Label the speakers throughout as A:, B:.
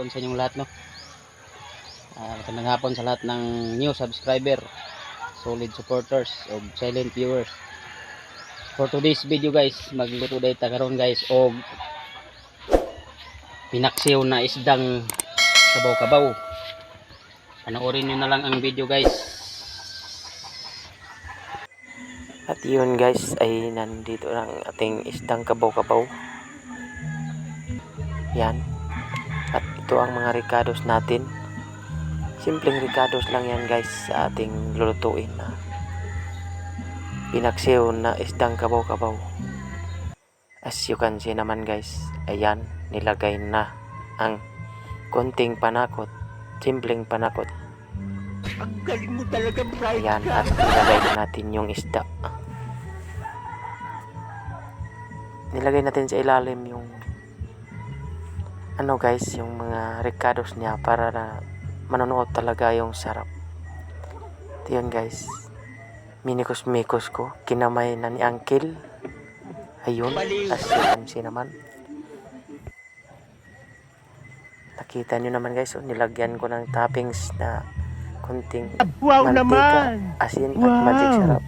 A: hapon sa inyong lahat no. Ah, magandang hapon sa lahat ng new subscriber, solid supporters o silent viewers. For today's video guys, magluto data karon guys og pinaksiw na isdang kabaw-kabaw. Panoorin nyo na lang ang video guys.
B: At yun guys ay nandito ang ating isdang kabaw-kabaw. Yan. Ito ang mga ricados natin. Simpleng ricados lang yan guys sa ating lulutuin na pinaksiw na isdang kabaw-kabaw. As you can see naman guys, ayan, nilagay na ang konting panakot, simpleng panakot.
C: Ang galing mo talaga, Bright.
B: Ayan, at nilagay na natin yung isda. Nilagay natin sa ilalim yung ano guys, yung mga ricados niya para na manonood talaga yung sarap. Ito yun guys. Minikos-mikos ko. Kinamay na ni Uncle. Ayun. As can see naman. Nakita nyo naman guys, oh, nilagyan ko ng toppings na kunting
C: Wow
B: mantika,
C: naman!
B: asin at
C: Wow.
B: magic sarap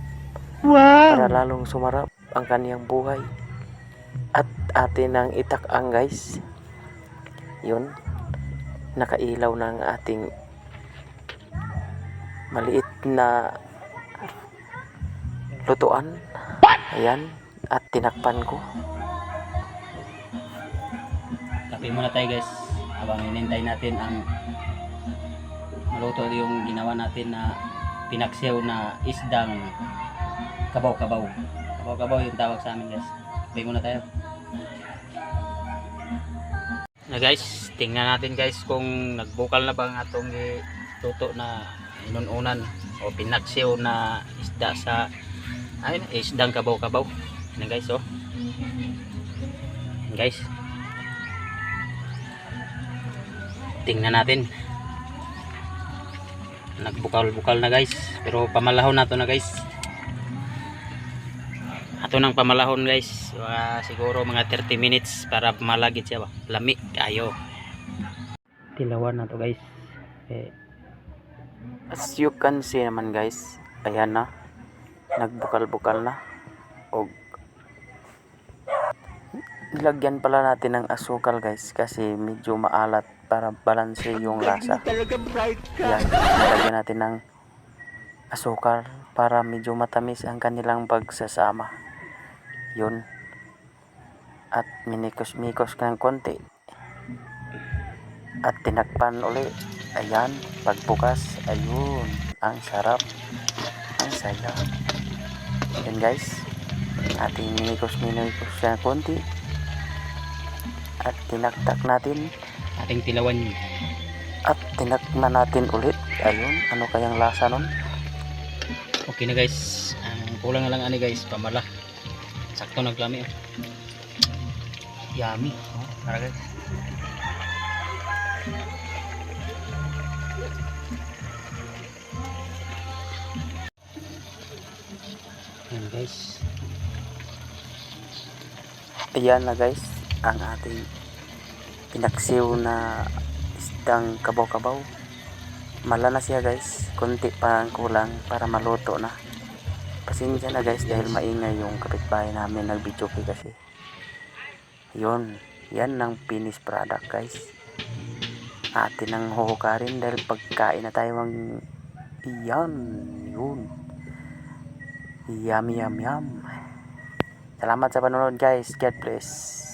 C: Wow!
B: para lalong sumarap ang kaniyang buhay. At atin ang itakang guys. Yun. Nakailaw ng ating maliit na lutuan. Ayan. At tinakpan ko.
A: Kape muna tayo guys habang hinintay natin ang maluto yung ginawa natin na pinaksiw na isdang kabaw-kabaw. Kabaw-kabaw yung tawag sa amin guys. Kape muna tayo. Na guys, tingnan natin guys kung nagbukal na ba ang atong luto na inununan o pinaksiw na isda sa ayun, isdang kabaw-kabaw. Yan guys oh. Guys. tingnan natin nagbukal-bukal na guys pero pamalahon na to na guys ato ng pamalahon guys Mga siguro mga 30 minutes para malagit siya ba lami kayo tilawan na to guys eh,
B: As you can see naman guys. Ayan na. Nagbukal-bukal na. Og nilagyan pala natin ng asukal guys kasi medyo maalat para balanse yung lasa. Yan, nilagyan natin ng asukal para medyo matamis ang kanilang pagsasama. Yun. At minikos-mikos ng konti. At tinakpan uli. Ayan, pagbukas. Ayun, ang sarap. Ang saya. Yan guys. Ating minikos-minikos ng konti. At tinaktak natin.
A: ating tilawan
B: At tinakman natin ulit. Ayun, ano kayang lasa nun?
A: okay na guys ang kulang na lang ani guys pamala sakto naglami oh. yummy oh, tara guys yan guys
B: Ayan na guys, ang ating pinaksiw na isdang kabaw-kabaw. Mala na siya guys, konti pa ang kulang para maluto na. Pasensya na guys dahil maingay yung kapitbahay namin nag-video kasi. Yun, yan ang finished product guys. Atin ang huhukarin dahil pagkain na tayo ang iyan, yun. Yum, yum, yum. Salamat sa panonood guys. God bless.